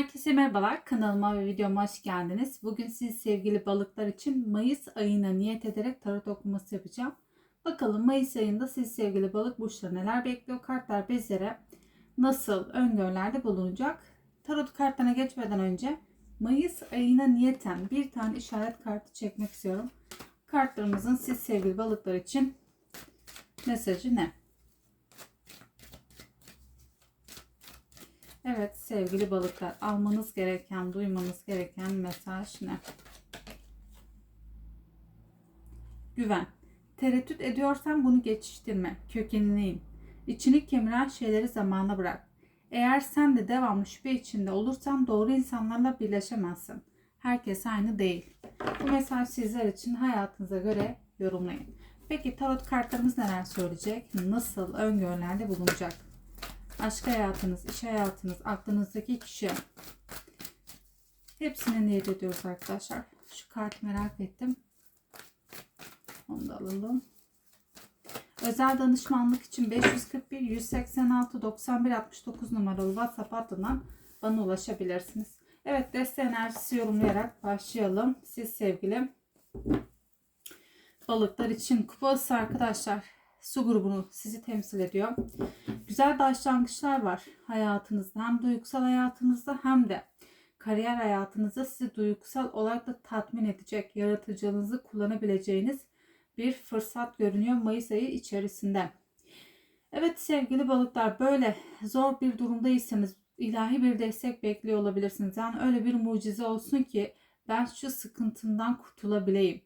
Herkese merhabalar. Kanalıma ve videoma hoş geldiniz. Bugün siz sevgili balıklar için Mayıs ayına niyet ederek tarot okuması yapacağım. Bakalım Mayıs ayında siz sevgili balık burçları neler bekliyor? Kartlar bizlere nasıl öngörülerde bulunacak? Tarot kartlarına geçmeden önce Mayıs ayına niyeten bir tane işaret kartı çekmek istiyorum. Kartlarımızın siz sevgili balıklar için mesajı ne? Evet sevgili balıklar almanız gereken, duymanız gereken mesaj ne? Güven. Tereddüt ediyorsan bunu geçiştirme. Kökenine in. İçini kemiren şeyleri zamana bırak. Eğer sen de devamlı şüphe içinde olursan doğru insanlarla birleşemezsin. Herkes aynı değil. Bu mesaj sizler için hayatınıza göre yorumlayın. Peki tarot kartlarımız neler söyleyecek? Nasıl öngörülerde bulunacak? Aşk hayatınız, iş hayatınız, aklınızdaki kişi. Hepsini niyet ediyoruz arkadaşlar. Şu kart merak ettim. Onu da alalım. Özel danışmanlık için 541 186 91 69 numaralı WhatsApp hattından bana ulaşabilirsiniz. Evet deste enerjisi yorumlayarak başlayalım. Siz sevgili balıklar için kupası arkadaşlar su grubunu sizi temsil ediyor. Güzel başlangıçlar var hayatınızda. Hem duygusal hayatınızda hem de kariyer hayatınızda sizi duygusal olarak da tatmin edecek, yaratıcılığınızı kullanabileceğiniz bir fırsat görünüyor Mayıs ayı içerisinde. Evet sevgili balıklar böyle zor bir durumdaysanız ilahi bir destek bekliyor olabilirsiniz. Yani öyle bir mucize olsun ki ben şu sıkıntından kurtulabileyim.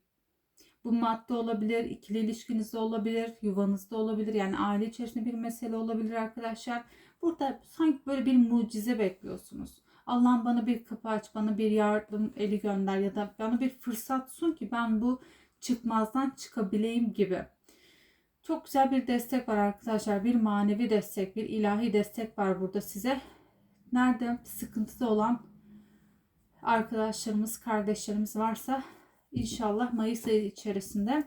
Bu madde olabilir, ikili ilişkinizde olabilir, yuvanızda olabilir. Yani aile içerisinde bir mesele olabilir arkadaşlar. Burada sanki böyle bir mucize bekliyorsunuz. Allah'ım bana bir kapı aç, bana bir yardım eli gönder ya da bana bir fırsat sun ki ben bu çıkmazdan çıkabileyim gibi. Çok güzel bir destek var arkadaşlar. Bir manevi destek, bir ilahi destek var burada size. Nerede sıkıntıda olan arkadaşlarımız, kardeşlerimiz varsa İnşallah Mayıs ayı içerisinde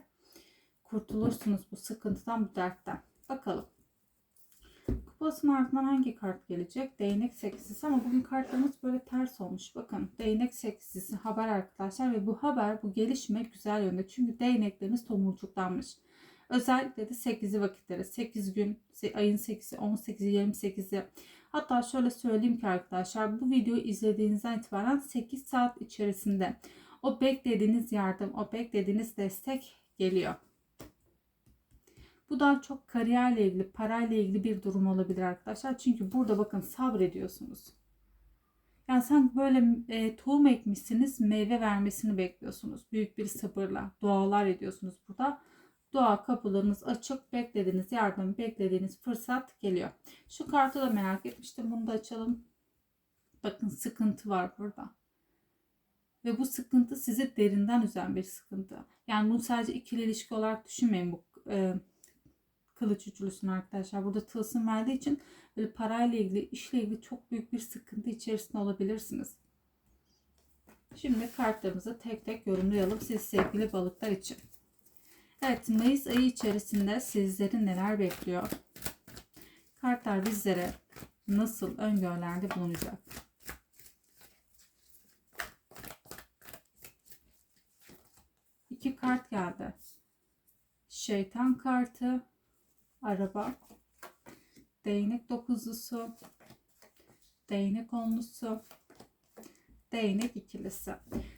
kurtulursunuz bu sıkıntıdan, bu dertten. Bakalım. Kupasının ardından hangi kart gelecek? Değnek sekizlisi ama bugün kartlarımız böyle ters olmuş. Bakın değnek sekizlisi haber arkadaşlar ve bu haber, bu gelişme güzel yönde. Çünkü değnekleriniz tomurcuklanmış. Özellikle de 8'i vakitleri. 8 gün, ayın 8'i, 18'i, 28'i. Hatta şöyle söyleyeyim ki arkadaşlar bu videoyu izlediğinizden itibaren 8 saat içerisinde o beklediğiniz yardım, o beklediğiniz destek geliyor. Bu daha çok kariyerle ilgili, parayla ilgili bir durum olabilir arkadaşlar. Çünkü burada bakın sabrediyorsunuz. Yani sanki böyle e, tohum ekmişsiniz, meyve vermesini bekliyorsunuz. Büyük bir sabırla dualar ediyorsunuz burada. Dua kapılarınız açık, beklediğiniz yardım, beklediğiniz fırsat geliyor. Şu kartı da merak etmiştim. Bunu da açalım. Bakın sıkıntı var burada. Ve bu sıkıntı sizi derinden üzen bir sıkıntı. Yani bunu sadece ikili ilişki olarak düşünmeyin bu e, kılıç üçlüsünü arkadaşlar. Burada tılsım verdiği için böyle parayla ilgili, işle ilgili çok büyük bir sıkıntı içerisinde olabilirsiniz. Şimdi kartlarımızı tek tek yorumlayalım siz sevgili balıklar için. Evet Mayıs ayı içerisinde sizleri neler bekliyor? Kartlar bizlere nasıl öngörülerde bulunacak? İki kart geldi. Şeytan kartı, araba, değnek dokuzlusu, değnek onlusu, değnek ikilisi.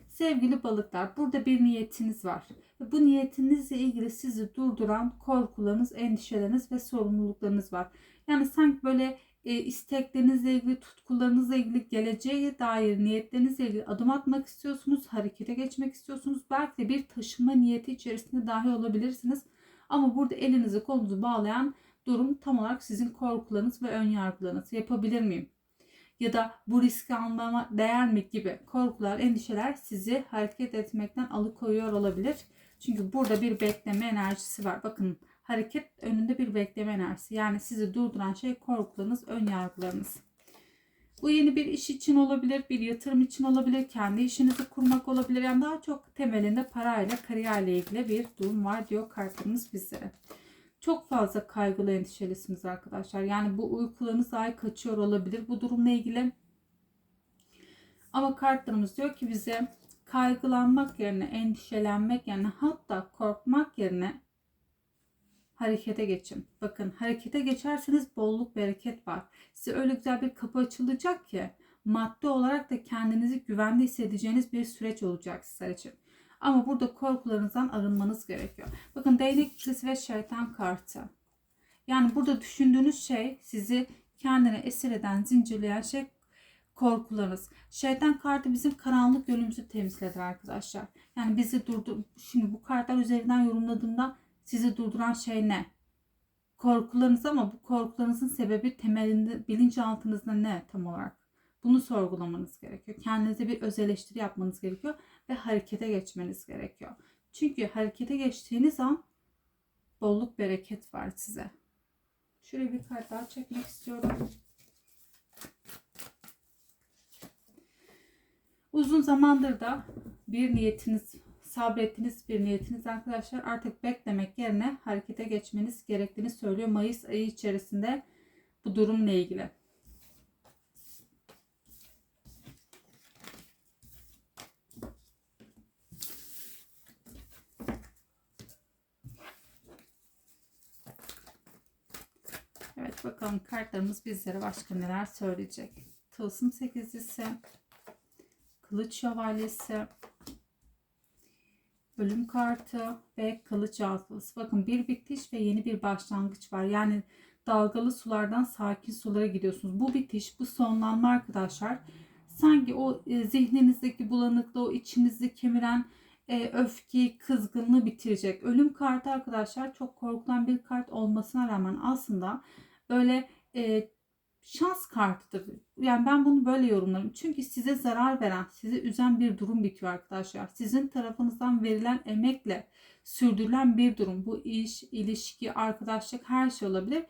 Sevgili balıklar burada bir niyetiniz var. Bu niyetinizle ilgili sizi durduran korkularınız, endişeleriniz ve sorumluluklarınız var. Yani sanki böyle e, isteklerinizle ilgili, tutkularınızla ilgili, geleceğe dair niyetlerinizle ilgili adım atmak istiyorsunuz, harekete geçmek istiyorsunuz. Belki de bir taşıma niyeti içerisinde dahi olabilirsiniz. Ama burada elinizi kolunuzu bağlayan durum tam olarak sizin korkularınız ve ön yargılarınız. Yapabilir miyim? Ya da bu riski almama değer mi gibi korkular, endişeler sizi hareket etmekten alıkoyuyor olabilir. Çünkü burada bir bekleme enerjisi var. Bakın hareket önünde bir bekleme enerjisi. Yani sizi durduran şey korkularınız, ön yargılarınız. Bu yeni bir iş için olabilir, bir yatırım için olabilir, kendi işinizi kurmak olabilir. Yani daha çok temelinde parayla, kariyerle ilgili bir durum var diyor kartımız bizlere. Çok fazla kaygılı endişelisiniz arkadaşlar. Yani bu uykularınız dahi kaçıyor olabilir. Bu durumla ilgili Ama kartlarımız diyor ki bize kaygılanmak yerine, endişelenmek yerine hatta korkmak yerine harekete geçin. Bakın harekete geçerseniz bolluk bereket var. Size öyle güzel bir kapı açılacak ki maddi olarak da kendinizi güvende hissedeceğiniz bir süreç olacak sizler için. Ama burada korkularınızdan arınmanız gerekiyor. Bakın değnek ikilisi ve şeytan kartı. Yani burada düşündüğünüz şey sizi kendine esir eden, zincirleyen şey korkularınız. Şeytan kartı bizim karanlık yönümüzü temsil arkadaşlar. Yani bizi durdur. Şimdi bu kartlar üzerinden yorumladığımda sizi durduran şey ne? Korkularınız ama bu korkularınızın sebebi temelinde bilinçaltınızda ne tam olarak? Bunu sorgulamanız gerekiyor. Kendinize bir öz eleştiri yapmanız gerekiyor ve harekete geçmeniz gerekiyor. Çünkü harekete geçtiğiniz an bolluk bereket var size. Şöyle bir kart daha çekmek istiyorum. Uzun zamandır da bir niyetiniz, sabrettiğiniz bir niyetiniz arkadaşlar artık beklemek yerine harekete geçmeniz gerektiğini söylüyor Mayıs ayı içerisinde bu durumla ilgili. Evet bakalım kartlarımız bizlere başka neler söyleyecek. Tılsım sekizlisi, kılıç şövalyesi, ölüm kartı ve kılıç altılısı. Bakın bir bitiş ve yeni bir başlangıç var. Yani dalgalı sulardan sakin sulara gidiyorsunuz. Bu bitiş, bu sonlanma arkadaşlar. Sanki o e, zihninizdeki bulanıklığı, o içinizi kemiren e, öfke, kızgınlığı bitirecek. Ölüm kartı arkadaşlar çok korkulan bir kart olmasına rağmen aslında böyle e, şans kartıdır. Yani ben bunu böyle yorumlarım. Çünkü size zarar veren, sizi üzen bir durum bitiyor arkadaşlar. Sizin tarafınızdan verilen emekle sürdürülen bir durum. Bu iş, ilişki, arkadaşlık her şey olabilir.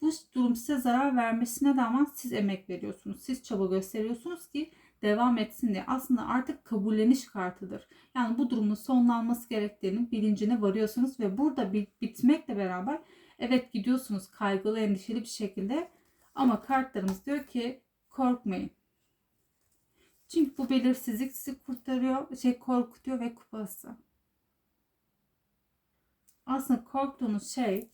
Bu durum size zarar vermesine rağmen siz emek veriyorsunuz. Siz çaba gösteriyorsunuz ki devam etsin diye. Aslında artık kabulleniş kartıdır. Yani bu durumun sonlanması gerektiğinin bilincine varıyorsunuz ve burada bitmekle beraber evet gidiyorsunuz kaygılı, endişeli bir şekilde ama kartlarımız diyor ki korkmayın. Çünkü bu belirsizlik sizi kurtarıyor, şey korkutuyor ve kupası. Aslında korktuğunuz şey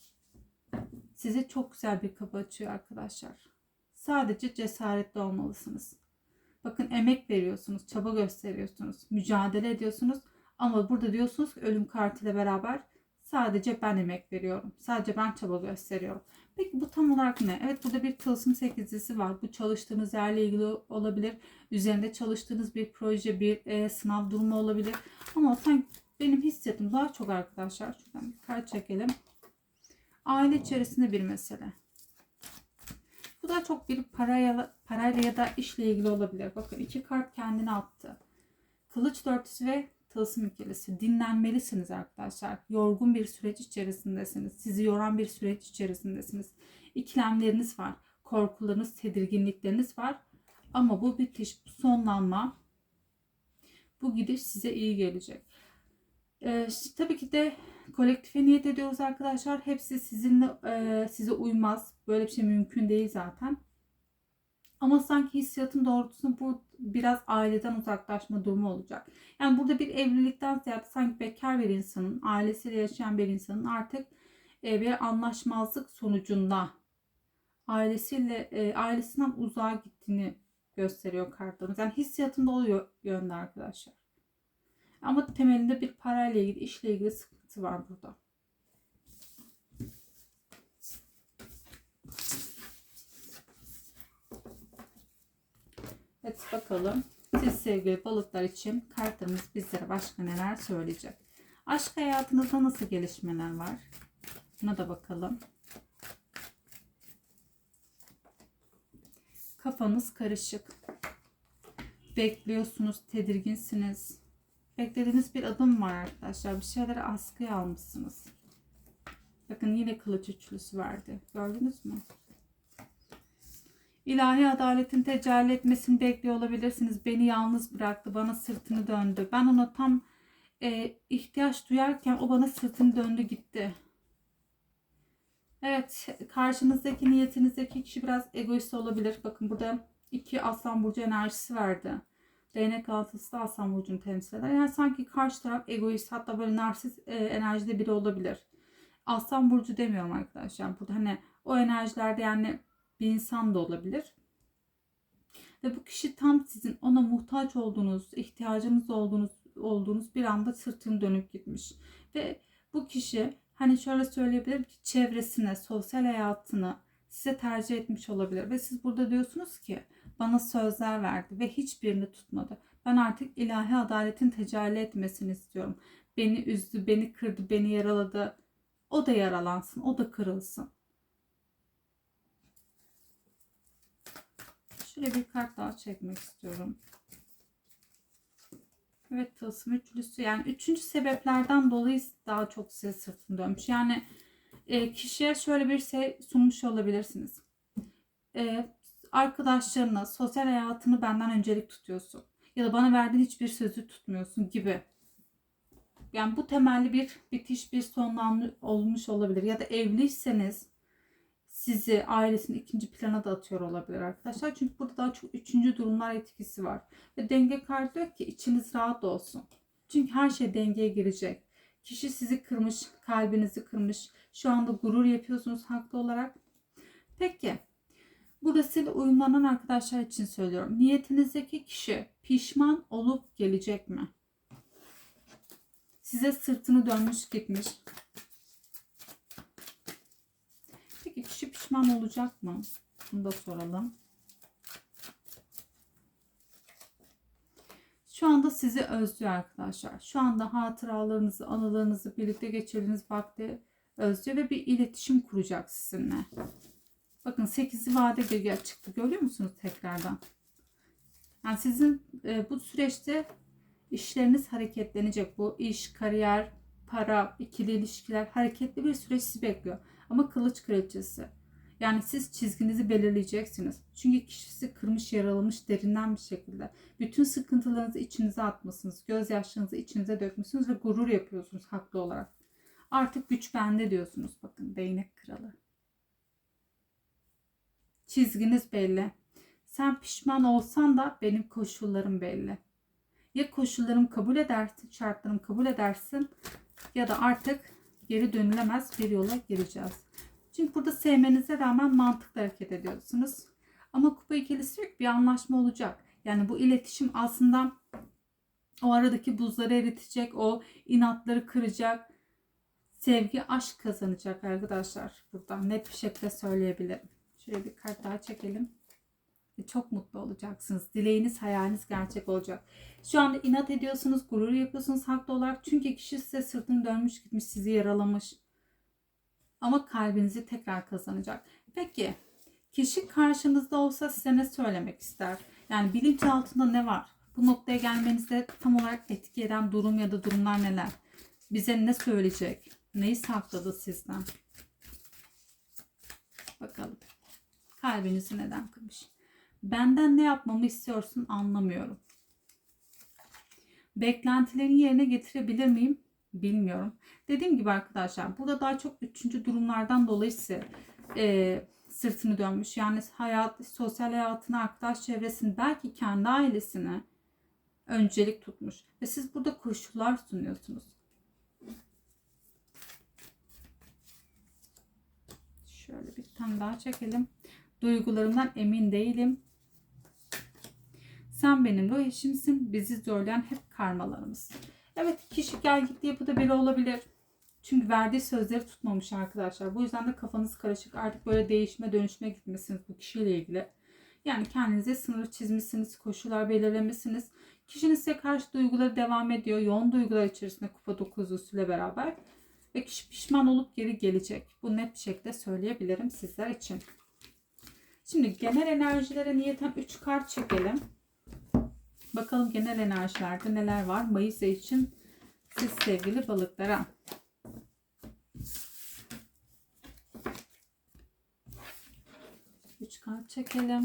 size çok güzel bir kapı açıyor arkadaşlar. Sadece cesaretli olmalısınız. Bakın emek veriyorsunuz, çaba gösteriyorsunuz, mücadele ediyorsunuz. Ama burada diyorsunuz ki ölüm kartıyla beraber sadece ben emek veriyorum. Sadece ben çaba gösteriyorum. Peki bu tam olarak ne? Evet burada bir tılsım sekizlisi var. Bu çalıştığınız yerle ilgili olabilir. Üzerinde çalıştığınız bir proje, bir e, sınav durumu olabilir. Ama sanki benim hissiyatım daha çok arkadaşlar. Şuradan bir kart çekelim. Aile içerisinde bir mesele. Bu da çok bir paraya, parayla ya da işle ilgili olabilir. Bakın iki kart kendini attı. Kılıç dörtlüsü ve tılsım ikilisi. Dinlenmelisiniz arkadaşlar. Yorgun bir süreç içerisindesiniz. Sizi yoran bir süreç içerisindesiniz. İkilemleriniz var. Korkularınız, tedirginlikleriniz var. Ama bu bitiş, bu sonlanma, bu gidiş size iyi gelecek. Ee, tabii ki de kolektife niyet ediyoruz arkadaşlar. Hepsi sizinle e, size uymaz. Böyle bir şey mümkün değil zaten. Ama sanki hissiyatın doğrultusunda bu biraz aileden uzaklaşma durumu olacak. Yani burada bir evlilikten ziyade sanki bekar bir insanın, ailesiyle yaşayan bir insanın artık e, bir anlaşmazlık sonucunda ailesiyle e, ailesinden uzağa gittiğini gösteriyor kartlarımız. Yani hissiyatında oluyor yönde arkadaşlar. Ama temelinde bir parayla ilgili, işle ilgili sıkıntı var burada. Evet bakalım. Siz sevgili balıklar için kartlarımız bizlere başka neler söyleyecek. Aşk hayatınızda nasıl gelişmeler var? Buna da bakalım. Kafanız karışık. Bekliyorsunuz, tedirginsiniz. Beklediğiniz bir adım var arkadaşlar. Bir şeyleri askıya almışsınız. Bakın yine kılıç üçlüsü verdi. Gördünüz mü? İlahi adaletin tecelli etmesini bekliyor olabilirsiniz. Beni yalnız bıraktı, bana sırtını döndü. Ben ona tam e, ihtiyaç duyarken o bana sırtını döndü gitti. Evet, karşınızdaki niyetinizdeki kişi biraz egoist olabilir. Bakın burada iki aslan burcu enerjisi verdi. Değnek altısı da Aslan Burcu'nu temsil eder. Yani sanki karşı taraf egoist hatta böyle narsist e, enerjide biri olabilir. Aslan Burcu demiyorum arkadaşlar. Burada hani o enerjilerde yani bir insan da olabilir. Ve bu kişi tam sizin ona muhtaç olduğunuz, ihtiyacınız olduğunuz olduğunuz bir anda sırtını dönüp gitmiş. Ve bu kişi hani şöyle söyleyebilirim ki çevresine, sosyal hayatını size tercih etmiş olabilir. Ve siz burada diyorsunuz ki bana sözler verdi ve hiçbirini tutmadı. Ben artık ilahi adaletin tecelli etmesini istiyorum. Beni üzdü, beni kırdı, beni yaraladı. O da yaralansın, o da kırılsın. Şöyle bir kart daha çekmek istiyorum. Evet tılsım üçlüsü yani üçüncü sebeplerden dolayı daha çok size sırtını dönmüş. Yani e, kişiye şöyle bir şey sunmuş olabilirsiniz. E, arkadaşlarına, sosyal hayatını benden öncelik tutuyorsun. Ya da bana verdiğin hiçbir sözü tutmuyorsun gibi. Yani bu temelli bir bitiş, bir sonlanma olmuş olabilir. Ya da evliyseniz sizi ailesinin ikinci plana da atıyor olabilir arkadaşlar. Çünkü burada daha çok üçüncü durumlar etkisi var. Ve denge kartı diyor ki içiniz rahat olsun. Çünkü her şey dengeye girecek. Kişi sizi kırmış, kalbinizi kırmış. Şu anda gurur yapıyorsunuz haklı olarak. Peki. Burasıyla uyumlanan arkadaşlar için söylüyorum. Niyetinizdeki kişi pişman olup gelecek mi? Size sırtını dönmüş gitmiş. Peki kişi pişman olacak mı? Bunu da soralım. Şu anda sizi özlüyor arkadaşlar. Şu anda hatıralarınızı, anılarınızı birlikte geçirdiğiniz vakti özlüyor ve bir iletişim kuracak sizinle. Bakın 8'i vade gölge çıktı. Görüyor musunuz tekrardan? Yani sizin e, bu süreçte işleriniz hareketlenecek. Bu iş, kariyer, para, ikili ilişkiler hareketli bir süreç sizi bekliyor. Ama kılıç kraliçesi. Yani siz çizginizi belirleyeceksiniz. Çünkü kişisi kırmış, yaralamış derinden bir şekilde. Bütün sıkıntılarınızı içinize atmışsınız. Gözyaşlarınızı içinize dökmüşsünüz ve gurur yapıyorsunuz haklı olarak. Artık güç bende diyorsunuz. Bakın değnek kralı. Çizginiz belli. Sen pişman olsan da benim koşullarım belli. Ya koşullarımı kabul edersin, şartlarımı kabul edersin ya da artık geri dönülemez bir yola gireceğiz. Çünkü burada sevmenize rağmen mantıklı hareket ediyorsunuz. Ama kupa ikilisi yok bir anlaşma olacak. Yani bu iletişim aslında o aradaki buzları eritecek, o inatları kıracak. Sevgi, aşk kazanacak arkadaşlar. Buradan net bir şekilde söyleyebilirim. Şöyle bir kart daha çekelim. Çok mutlu olacaksınız. Dileğiniz, hayaliniz gerçek olacak. Şu anda inat ediyorsunuz, gurur yapıyorsunuz haklı olarak. Çünkü kişi size sırtını dönmüş gitmiş, sizi yaralamış. Ama kalbinizi tekrar kazanacak. Peki, kişi karşınızda olsa size ne söylemek ister? Yani bilinçaltında ne var? Bu noktaya gelmenizde tam olarak etki eden durum ya da durumlar neler? Bize ne söyleyecek? Neyi sakladı sizden? Bakalım. Kalbinizi neden kırmış? Benden ne yapmamı istiyorsun anlamıyorum. Beklentilerini yerine getirebilir miyim? Bilmiyorum. Dediğim gibi arkadaşlar burada daha çok üçüncü durumlardan dolayı size e, sırtını dönmüş. Yani hayat, sosyal hayatını, arkadaş çevresini, belki kendi ailesine öncelik tutmuş. Ve siz burada koşullar sunuyorsunuz. Şöyle bir tane daha çekelim. Duygularımdan emin değilim. Sen benim ruh eşimsin. Bizi zorlayan hep karmalarımız. Evet kişi gel git yapıda biri olabilir. Çünkü verdiği sözleri tutmamış arkadaşlar. Bu yüzden de kafanız karışık. Artık böyle değişme dönüşme gitmesiniz bu kişiyle ilgili. Yani kendinize sınır çizmişsiniz, koşullar belirlemişsiniz. Kişinin size karşı duyguları devam ediyor. Yoğun duygular içerisinde kupa dokuzlusuyla beraber. Ve kişi pişman olup geri gelecek. Bu net bir şekilde söyleyebilirim sizler için. Şimdi genel enerjilere niyeten 3 kart çekelim. Bakalım genel enerjilerde neler var Mayıs ayı için siz sevgili balıklara. Üç kart çekelim.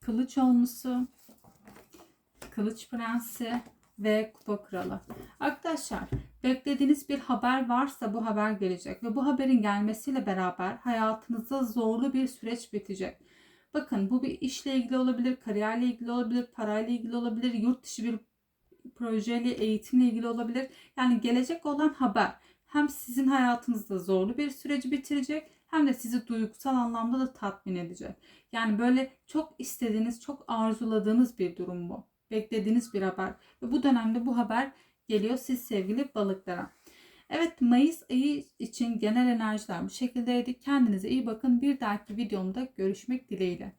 Kılıç olmusu, Kılıç Prensi ve Kupa Kralı. Arkadaşlar beklediğiniz bir haber varsa bu haber gelecek ve bu haberin gelmesiyle beraber hayatınızda zorlu bir süreç bitecek. Bakın bu bir işle ilgili olabilir, kariyerle ilgili olabilir, parayla ilgili olabilir, yurt dışı bir projeyle, eğitimle ilgili olabilir. Yani gelecek olan haber hem sizin hayatınızda zorlu bir süreci bitirecek hem de sizi duygusal anlamda da tatmin edecek. Yani böyle çok istediğiniz, çok arzuladığınız bir durum bu. Beklediğiniz bir haber. Ve bu dönemde bu haber geliyor siz sevgili balıklara. Evet Mayıs ayı için genel enerjiler bu şekildeydi. Kendinize iyi bakın. Bir dahaki videomda görüşmek dileğiyle.